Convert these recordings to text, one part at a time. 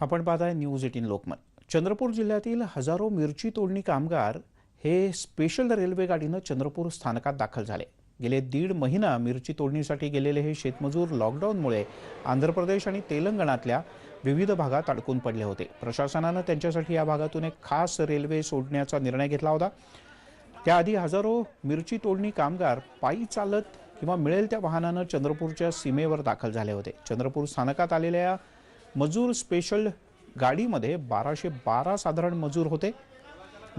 आपण पाहताय news eighteen Lokmat. Chandrapur जिल्ह्यातील हजारो मिरची तोडणी कामगार हे स्पेशल रेल्वे गाडीनं चंद्रपूर स्थानकात दाखल झाले. गेले दीड महिना मिरची तोडणीसाठी गेलेले हे शेतमजूर लॉकडाऊनमुळे आंध्र प्रदेश आणि तेलंगणातल्या विविध भागात अडकून पडले होते. प्रशासनानं त्यांच्यासाठी या भागातून एक खास रेल्वे सोडण्याचा निर्णय घेतला होता. त्याआधी हजारो मिरची तोडणी कामगार पायी चालत किंवा मिळेल त्या वाहनानं चंद्रपूरच्या सीमेवर दाखल झाले होते. चंद्रपूर स्थानकात आलेल्या मजूर स्पेशल गाडीमध्ये बाराशे बारा साधारण मजूर होते.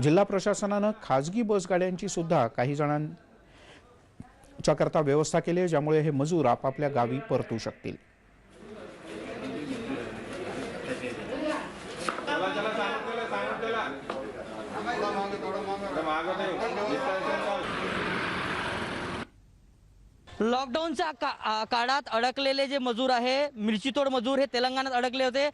जिल्हा प्रशासनानं खाजगी बसगाड्यांची सुद्धा काही जणांच्या करता व्यवस्था केली आहे ज्यामुळे हे मजूर आपापल्या गावी परतू शकतील. लॉकडाऊनच्या का काळात अडकलेले जे मजूर आहे मिरचीतोड मजूर हे तेलंगणात अडकले होते.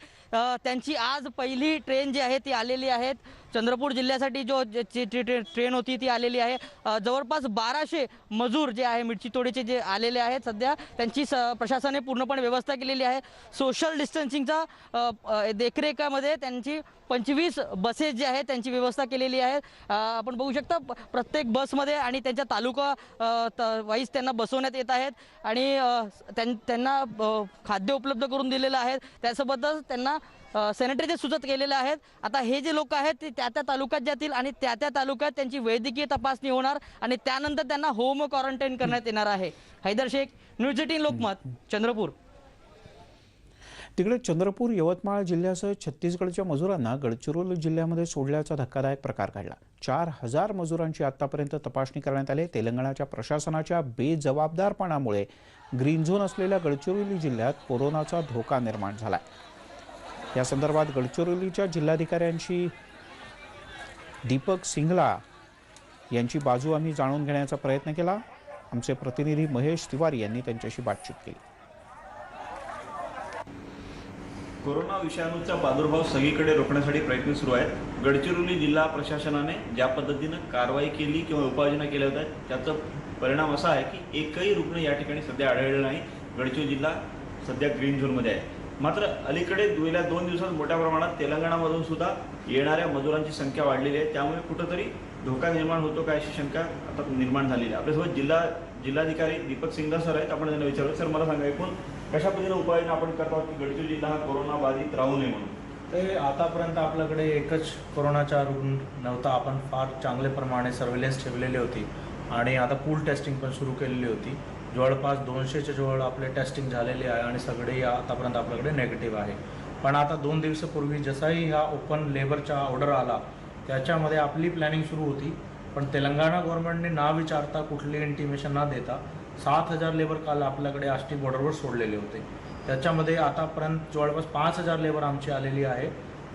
त्यांची आज पहिली ट्रेन जी आहे ती आलेली आहेत. चंद्रपूर जिल्ह्यासाठी जो जे- ट्रेन होती ती आलेली आहे. जवळपास बाराशे मजूर जे आहे मिरचीतोडीचे जे आलेले आहेत सध्या त्यांची स प्रशासनाने पूर्णपणे व्यवस्था केलेली आहे. सोशल डिस्टन्सिंगचा देखरेखामध्ये त्यांची पंचवीस बसेस जे आहेत त्यांची व्यवस्था केलेली आहे. आपण बघू शकता प- प्रत्येक बसमध्ये आणि त्यांच्या तालुका वाईज त्यांना बसवण्यात येत आहेत. आणि त्यां- त्यांना खाद्य उपलब्ध करून दिलेलं आहे. त्यासोबतच त्यांना सॅनिटरीचे सुचत केलेले आहेत. आता हे जे लोक आहेत ते त्या त्या तालुक्यात जातील आणि त्या त्या तालुक्यात त्यांची वैद्यकीय तपासणी होणार आणि त्यानंतर त्यांना होम क्वारंटाईन करण्यात येणार आहे. Haidar Shaikh news eighteen Lokmat Chandrapur. तिकडे चंद्रपूर यवतमाळ जिल्ह्यासह छत्तीसगडच्या मजुरांना गडचिरोली जिल्ह्यामध्ये सोडल्याचा धक्कादायक प्रकार घडला. चार हजार मजुरांची आतापर्यंत तपासणी करण्यात आली. तेलंगणाच्या प्रशासनाच्या बेजबाबदारपणामुळे ग्रीन झोन असलेल्या गडचिरोली जिल्ह्यात कोरोनाचा धोका निर्माण झाला आहे या संदर्भात गडचिरोलीच्या जिल्हाधिकाऱ्यांशी दीपक सिंगला यांची बाजू आम्ही जाणून घेण्याचा प्रयत्न केला. आमचे प्रतिनिधी महेश तिवारी यांनी त्यांच्याशी बातचीत केली. कोरोना विषाणूचा प्रादुर्भाव सगळीकडे रोखण्यासाठी प्रयत्न सुरू आहेत. गडचिरोली जिल्हा प्रशासनाने ज्या पद्धतीनं कारवाई केली किंवा उपाययोजना केल्या होत्या त्याचा परिणाम असा आहे की एकही रुग्ण या ठिकाणी सध्या आढळले नाही. गडचिरोली जिल्हा सध्या ग्रीन झोनमध्ये आहे. मात्र अलीकडे गेल्या दोन दिवसात मोठ्या प्रमाणात तेलंगणामधून सुद्धा येणाऱ्या मजुरांची संख्या वाढलेली आहे. त्यामुळे कुठंतरी धोका निर्माण होतो का अशी शंका आता निर्माण झालेली आहे. आपल्यासोबत जिल्हा जिल्हाधिकारी दीपक सिंगला सर आहेत. आपण त्यांना विचारलं सर मला सांगा एकूण कशा पद्धतीने उपाययोजना आपण करतो आहोत की गडचिरोली जिल्हा हा कोरोना बाधित राहू नये म्हणून? ते आतापर्यंत आपल्याकडे एकच कोरोनाचा रुग्ण नव्हता. आपण फार चांगल्या प्रमाणे सर्वेलन्स ठेवलेली होती आणि आता पूल टेस्टिंग पण सुरू केलेली होती. जवळपास दोनशेच्या जवळ आपले टेस्टिंग झालेले आहे आणि सगळे या आतापर्यंत आपल्याकडे नेगेटिव्ह आहे. पण आता दोन दिवसापूर्वी जसाही ह्या ओपन लेबरचा ऑर्डर आला त्याच्यामध्ये आपली प्लॅनिंग सुरू होती. पण तेलंगणा गव्हर्नमेंटने ना विचारता कुठली इंटिमेशन न देता सात हजार लेबर काल आपल्याकडे आष्टी बॉर्डरवर सोडलेले होते. त्याच्यामध्ये आतापर्यंत जवळपास पाच हजार लेबर आमची आलेली आहे.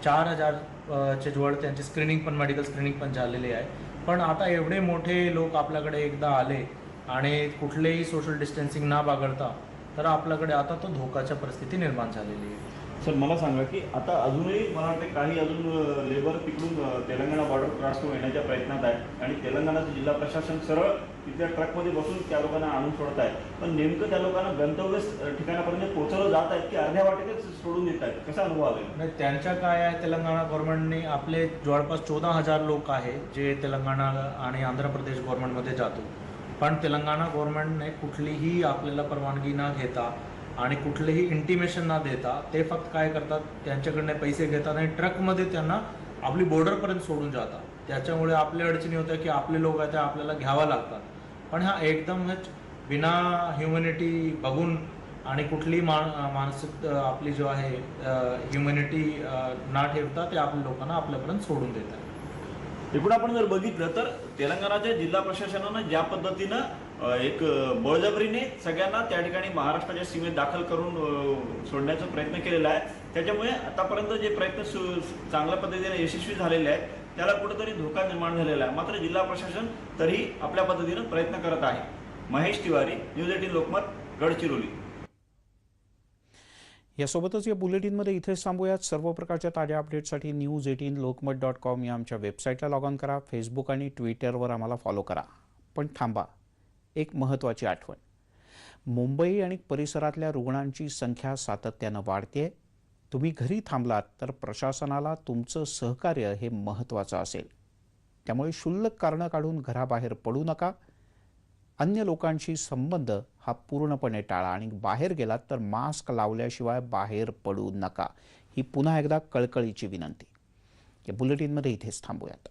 चार हजार चे जवळ त्यांची स्क्रीनिंग पण मेडिकल स्क्रीनिंग पण झालेली आहे. पण आता एवढे मोठे लोक आपल्याकडे एकदा आले आणि कुठलेही सोशल डिस्टन्सिंग न बागडता तर आपल्याकडे आता तो धोकाच्या परिस्थिती निर्माण झालेली आहे. सर मला सांगा की आता अजूनही मला वाटते काही अजून लेबर तिकडून तेलंगणा बॉर्डर क्रॉस करून येण्याच्या प्रयत्नात आहे आणि तेलंगणाचं जिल्हा प्रशासन सरळ तिथल्या ट्रकमध्ये बसून त्या लोकांना आणून सोडत आहे पण नेमकं त्या लोकांना गंतव्य ठिकाणापर्यंत पोहोचवलं जात आहेत की अर्ध्या वाटेतच सोडून देत आहेत? कसा अनुभव आला नाही त्यांच्या काय आहे तेलंगणा गव्हर्नमेंटने आपले जवळपास चौदा हजार लोक आहे जे तेलंगणा आणि आंध्र प्रदेश गव्हर्नमेंटमध्ये जातो. पण तेलंगणा गव्हर्नमेंटने कुठलीही आपल्याला परवानगी न घेता आणि कुठलेही इंटिमेशन न देता ते फक्त काय करतात त्यांच्याकडनं पैसे घेतात आणि ट्रकमध्ये त्यांना आपली बॉर्डरपर्यंत सोडून जातात. त्याच्यामुळे आपल्या अडचणी होत्या की आपले लोक आहेत ते आपल्याला घ्यावा लागतात. पण हा एकदमच बिना ह्युमॅनिटी बघून आणि कुठली मान मानसिक आपली जो आहे ह्युमॅनिटी ना ठेवता ते आपल्या लोकांना आपल्यापर्यंत सोडून देतात. एकूण आपण जर बघितलं तर तेलंगणाच्या जिल्हा प्रशासनानं ज्या पद्धतीनं एक बळजबरीने सगळ्यांना त्या ठिकाणी महाराष्ट्राच्या सीमेत दाखल करून सोडण्याचा प्रयत्न केलेला आहे. त्याच्यामुळे आतापर्यंत जे प्रयत्न सु चांगल्या पद्धतीने यशस्वी झालेले आहेत त्याला कुठेतरी धोका निर्माण झालेला आहे. मात्र जिल्हा प्रशासन तरीही आपल्या पद्धतीनं प्रयत्न करत आहे. Mahesh Tiwari news eighteen Lokmat Gadchiroli. यासोबतच या बुलेटिनमध्ये इथेच थांबूयात. सर्व प्रकारच्या ताज्या अपडेटसाठी news eighteen Lokmat dot com या आमच्या वेबसाईटला लॉग ऑन करा. फेसबुक आणि ट्विटरवर आम्हाला फॉलो करा. पण थांबा. एक महत्त्वाची आठवण. मुंबई आणि परिसरातल्या रुग्णांची संख्या सातत्यानं वाढते तुम्ही घरी थांबलात तर प्रशासनाला तुमचं सहकार्य हे महत्त्वाचं असेल. त्यामुळे क्षुल्लक कारणं काढून घराबाहेर पडू नका. अन्य लोकांशी संबंध हा पूर्णपणे टाळा आणि बाहेर गेलात तर मास्क लावल्याशिवाय बाहेर पडू नका. ही पुन्हा एकदा कळकळीची विनंती. या बुलेटिनमध्ये इथेच थांबूयात.